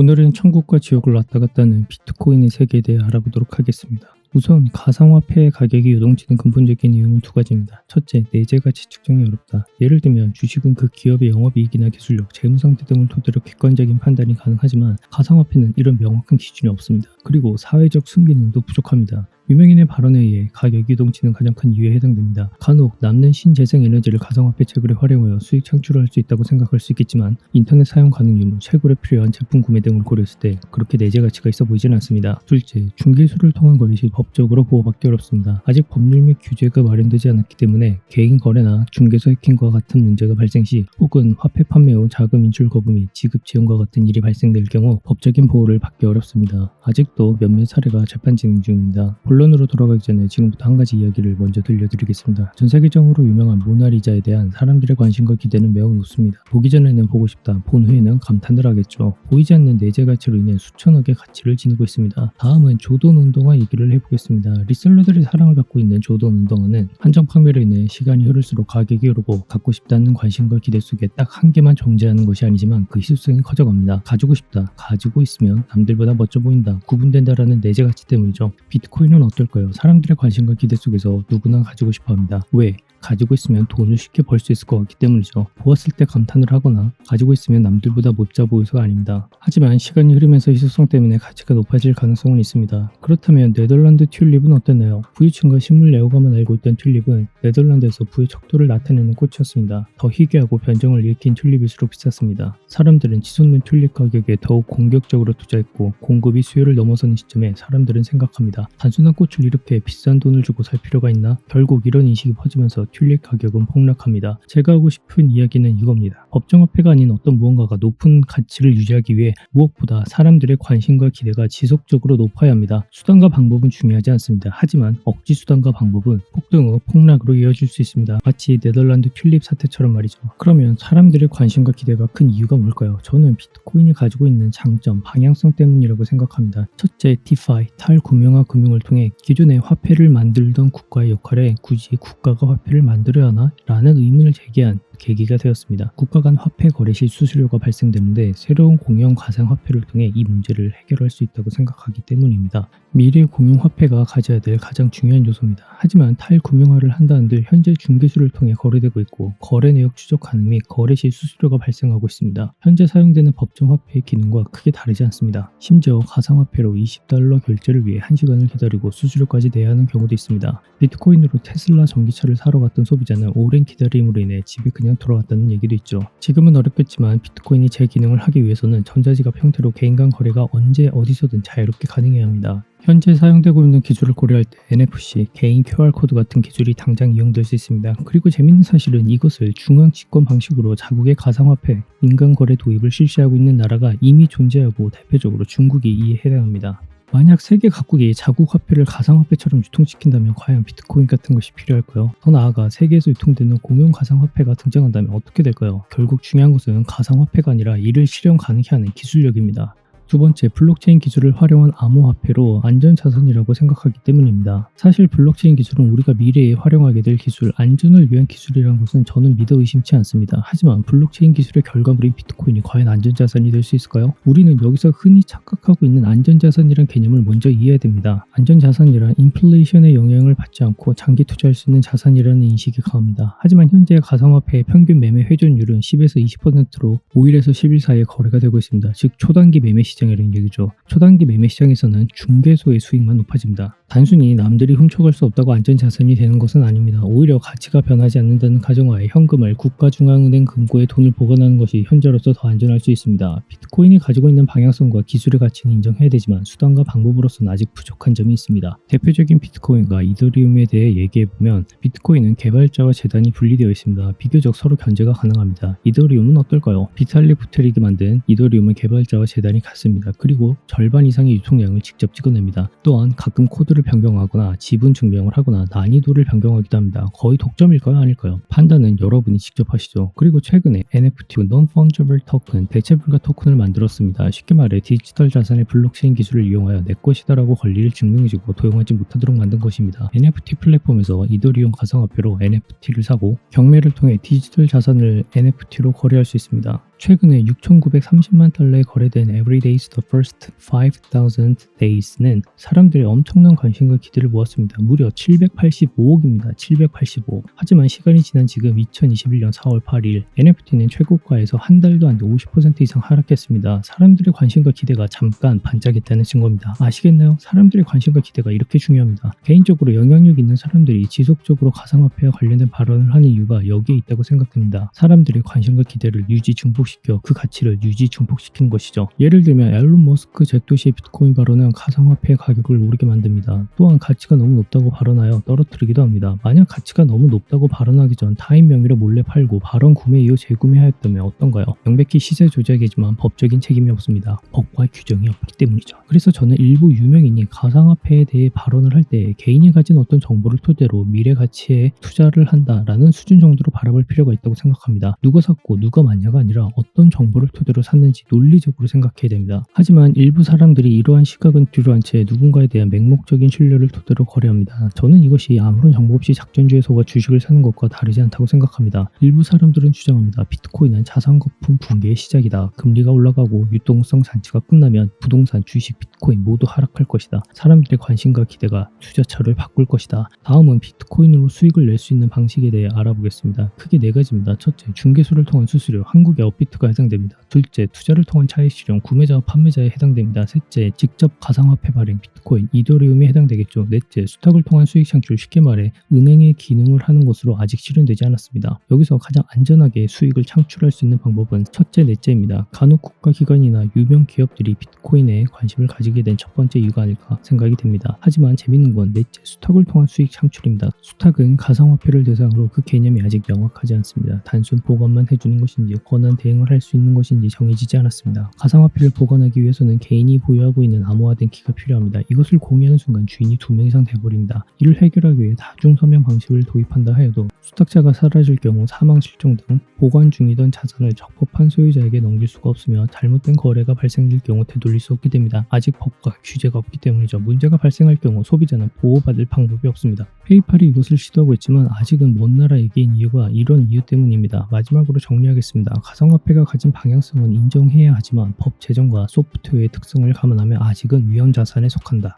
오늘은 천국과 지옥을 왔다 갔다 하는 비트코인의 세계에 대해 알아보도록 하겠습니다. 우선 가상화폐의 가격이 요동치는 근본적인 이유는 두 가지입니다. 첫째, 내재 가치 측정이 어렵다. 예를 들면 주식은 그 기업의 영업이익이나 기술력, 재무 상태 등을 토대로 객관적인 판단이 가능하지만 가상화폐는 이런 명확한 기준이 없습니다. 그리고 사회적 숨기능도 부족합니다. 유명인의 발언에 의해 가격 유동치는 가장 큰 이유에 해당됩니다. 간혹 남는 신재생 에너지를 가상화폐 채굴에 활용하여 수익 창출을 할 수 있다고 생각할 수 있겠지만 인터넷 사용 가능 유무, 채굴에 필요한 제품 구매 등을 고려했을 때 그렇게 내재 가치가 있어 보이진 않습니다. 둘째, 중개소를 통한 거래 시 법적으로 보호받기 어렵습니다. 아직 법률 및 규제가 마련되지 않았기 때문에 개인 거래나 중개소 해킹과 같은 문제가 발생 시 혹은 화폐 판매 후 자금 인출 거부 및 지급 지연과 같은 일이 발생될 경우 법적인 보호를 받기 어렵습니다. 아직도 몇몇 사례가 재판 진행 중입니다. 본론으로 돌아가기 전에 지금부터 한 가지 이야기를 먼저 들려드리겠습니다. 전 세계적으로 유명한 모나리자에 대한 사람들의 관심과 기대는 매우 높습니다. 보기 전에는 보고 싶다, 본 후에는 감탄을 하겠죠. 보이지 않는 내재 가치로 인해 수천억의 가치를 지니고 있습니다. 다음은 조던 운동화 얘기를 해보겠습니다. 리셀러들이 사랑을 받고 있는 조던 운동화는 한정 판매로 인해 시간이 흐를수록 가격이 오르고 갖고 싶다는 관심과 기대 속에 딱 한 개만 존재하는 것이 아니지만 그 희소성이 커져갑니다. 가지고 싶다, 가지고 있으면 남들보다 멋져 보인다, 구분된다라는 내재 가치 때문이죠. 비트코인은 어떨까요? 사람들의 관심과 기대 속에서 누구나 가지고 싶어 합니다. 왜? 가지고 있으면 돈을 쉽게 벌 수 있을 것 같기 때문이죠. 보았을 때 감탄을 하거나 가지고 있으면 남들보다 못자 보여서가 아닙니다. 하지만 시간이 흐르면서 희소성 때문에 가치가 높아질 가능성은 있습니다. 그렇다면 네덜란드 튤립은 어땠나요? 부유층과 식물 애호가만 알고 있던 튤립은 네덜란드에서 부의 척도를 나타내는 꽃이었습니다. 더 희귀하고 변종을 일으킨 튤립일수록 비쌌습니다. 사람들은 치솟는 튤립 가격에 더욱 공격적으로 투자했고 공급이 수요를 넘어서는 시점에 사람들은 생각합니다. 단순한 꽃을 이렇게 비싼 돈을 주고 살 필요가 있나? 결국 이런 인식이 퍼지면서 튤립 가격은 폭락합니다. 제가 하고 싶은 이야기는 이겁니다. 법정화폐가 아닌 어떤 무언가가 높은 가치를 유지하기 위해 무엇보다 사람들의 관심과 기대가 지속적으로 높아야 합니다. 수단과 방법은 중요하지 않습니다. 하지만 억지 수단과 방법은 폭등 후 폭락으로 이어질 수 있습니다. 마치 네덜란드 튤립 사태처럼 말이죠. 그러면 사람들의 관심과 기대가 큰 이유가 뭘까요? 저는 비트코인이 가지고 있는 장점, 방향성 때문이라고 생각합니다. 첫째, 디파이, 탈구명화 금융을 통해 기존의 화폐를 만들던 국가의 역할에 굳이 국가가 화폐를 만들어야 하나? 라는 의문을 제기한 계기가 되었습니다. 국가 간 화폐 거래 시 수수료가 발생되는데 새로운 공용 가상 화폐를 통해 이 문제를 해결할 수 있다고 생각하기 때문입니다. 미래 공용 화폐가 가져야 될 가장 중요한 요소입니다. 하지만 탈금융화를 한다는들 현재 중개소를 통해 거래되고 있고 거래 내역 추적 가능 및 거래 시 수수료가 발생하고 있습니다. 현재 사용되는 법정 화폐의 기능과 크게 다르지 않습니다. 심지어 가상 화폐로 20달러 결제를 위해 1시간을 기다리고 수수료까지 내야 하는 경우도 있습니다. 비트코인으로 테슬라 전기차를 사러 갔던 소비자는 오랜 기다림으로 인해 집에 그냥 돌아왔다는 얘기도 있죠. 지금은 어렵겠지만 비트코인이 제 기능을 하기 위해서는 전자지갑 형태로 개인 간 거래가 언제 어디서든 자유롭게 가능해야 합니다. 현재 사용되고 있는 기술을 고려할 때 NFC, 개인 QR코드 같은 기술이 당장 이용될 수 있습니다. 그리고 재밌는 사실은 이것을 중앙 집권 방식으로 자국의 가상화폐, 인간거래 도입을 실시하고 있는 나라가 이미 존재하고 대표적으로 중국이 이에 해당합니다. 만약 세계 각국이 자국 화폐를 가상화폐처럼 유통시킨다면 과연 비트코인 같은 것이 필요할까요? 더 나아가 세계에서 유통되는 공용 가상화폐가 등장한다면 어떻게 될까요? 결국 중요한 것은 가상화폐가 아니라 이를 실현 가능케 하는 기술력입니다. 두 번째, 블록체인 기술을 활용한 암호화폐로 안전자산이라고 생각하기 때문입니다. 사실 블록체인 기술은 우리가 미래에 활용하게 될 기술, 안전을 위한 기술이라는 것은 저는 믿어 의심치 않습니다. 하지만 블록체인 기술의 결과물인 비트코인이 과연 안전자산이 될 수 있을까요? 우리는 여기서 흔히 착각하고 있는 안전자산이란 개념을 먼저 이해해야 됩니다. 안전자산이란 인플레이션의 영향을 받지 않고 장기 투자할 수 있는 자산이라는 인식이 강합니다. 하지만 현재 가상화폐의 평균 매매 회전율은 10에서 20%로 5일에서 10일 사이에 거래가 되고 있습니다. 즉 초단기 매매 시 시장이라는 얘기죠. 초단기 매매 시장에서는 중개소의 수익만 높아집니다. 단순히 남들이 훔쳐갈 수 없다고 안전자산이 되는 것은 아닙니다. 오히려 가치가 변하지 않는다는 가정하에 현금을 국가중앙은행 금고에 돈을 보관하는 것이 현재로서 더 안전할 수 있습니다. 비트코인이 가지고 있는 방향성과 기술의 가치는 인정해야 되지만 수단과 방법으로서는 아직 부족한 점이 있습니다. 대표적인 비트코인과 이더리움에 대해 얘기해보면 비트코인은 개발자와 재단이 분리되어 있습니다. 비교적 서로 견제가 가능합니다. 이더리움은 어떨까요? 비탈리 부테릭이 만든 이더리움은 개발자와 재단이 같습니다. 그리고 절반 이상의 유통량을 직접 찍어냅니다. 또한 가끔 코드를 변경하거나 지분 증명을 하거나 난이도를 변경하기도 합니다. 거의 독점일까요? 아닐까요? 판단은 여러분이 직접 하시죠. 그리고 최근에 NFT, Non-Fungible Token, 대체 불가 토큰을 만들었습니다. 쉽게 말해 디지털 자산의 블록체인 기술을 이용하여 내 것이다라고 권리를 증명해주고 도용하지 못하도록 만든 것입니다. NFT 플랫폼에서 이더리움 가상화폐로 NFT를 사고 경매를 통해 디지털 자산을 NFT로 거래할 수 있습니다. 최근에 6,930만 달러에 거래된 Every Days the First 5,000 Days는 사람들의 엄청난 관심과 기대를 모았습니다. 무려 785억입니다. 785억. 하지만 시간이 지난 지금 2021년 4월 8일 NFT는 최고가에서 한 달도 안 돼 50% 이상 하락했습니다. 사람들의 관심과 기대가 잠깐 반짝했다는 증거입니다. 아시겠나요? 사람들의 관심과 기대가 이렇게 중요합니다. 개인적으로 영향력 있는 사람들이 지속적으로 가상화폐와 관련된 발언을 하는 이유가 여기에 있다고 생각됩니다. 사람들의 관심과 기대를 유지 증폭 시켜 그 가치를 유지 증폭시키는 것이죠. 예를 들면 앨런 머스크 잭도시의 비트코인 발언은 가상화폐의 가격을 오르게 만듭니다. 또한 가치가 너무 높다고 발언하여 떨어뜨리기도 합니다. 만약 가치가 너무 높다고 발언하기 전 타인 명의로 몰래 팔고 발언 구매 이후 재구매하였다면 어떤가요? 명백히 시세 조작이지만 법적인 책임이 없습니다. 법과 규정이 없기 때문이죠. 그래서 저는 일부 유명인이 가상화폐에 대해 발언을 할 때 개인이 가진 어떤 정보를 토대로 미래 가치에 투자를 한다라는 수준 정도로 바라볼 필요가 있다고 생각합니다. 누가 샀고 누가 맞냐가 아니라 어떤 정보를 토대로 샀는지 논리적으로 생각해야 됩니다. 하지만 일부 사람들이 이러한 시각은 뒤로한 채 누군가에 대한 맹목적인 신뢰를 토대로 거래합니다. 저는 이것이 아무런 정보 없이 작전주에 속아 주식을 사는 것과 다르지 않다고 생각합니다. 일부 사람들은 주장합니다. 비트코인은 자산 거품 붕괴의 시작이다. 금리가 올라가고 유동성 잔치가 끝나면 부동산, 주식, 비트코인 모두 하락할 것이다. 사람들의 관심과 기대가 투자처를 바꿀 것이다. 다음은 비트코인으로 수익을 낼 수 있는 방식에 대해 알아보겠습니다. 크게 네 가지입니다. 첫째, 중개소를 통한 수수료, 한국의 업비 트가 해당됩니다. 둘째, 투자를 통한 차익 실현, 구매자와 판매자에 해당됩니다. 셋째, 직접 가상화폐 발행, 비트코인, 이더리움에 해당되겠죠. 넷째, 수탁을 통한 수익 창출, 쉽게 말해 은행의 기능을 하는 것으로 아직 실현되지 않았습니다. 여기서 가장 안전하게 수익을 창출할 수 있는 방법은 첫째, 넷째입니다. 간혹 국가기관이나 유명 기업들이 비트코인에 관심을 가지게 된 첫 번째 이유가 아닐까 생각이 됩니다. 하지만 재밌는 건 넷째, 수탁을 통한 수익 창출입니다. 수탁은 가상화폐를 대상으로 그 개념이 아직 명확하지 않습니다. 단순 보관만 해주는 것인지 권한 대행 을 할 수 있는 것인지 정해지지 않았습니다. 가상화폐를 보관하기 위해서는 개인이 보유하고 있는 암호화된 키가 필요합니다. 이것을 공유하는 순간 주인이 두 명 이상 돼버립니다. 이를 해결하기 위해 다중 서명 방식을 도입한다 하여도 수탁자가 사라질 경우 사망, 실종 등 보관 중이던 자산을 적법한 소유자에게 넘길 수가 없으며 잘못된 거래가 발생될 경우 되돌릴 수 없게 됩니다. 아직 법과 규제가 없기 때문이죠. 문제가 발생할 경우 소비자는 보호받을 방법이 없습니다. 페이팔이 이것을 시도하고 있지만 아직은 먼 나라 얘기인 이유가 이런 이유 때문입니다. 마지막으로 정리하겠습니다. 가상화폐 가 가진 방향성은 인정해야 하지만 법 제정과 소프트웨어의 특성을 감안하면 아직은 위험 자산에 속한다.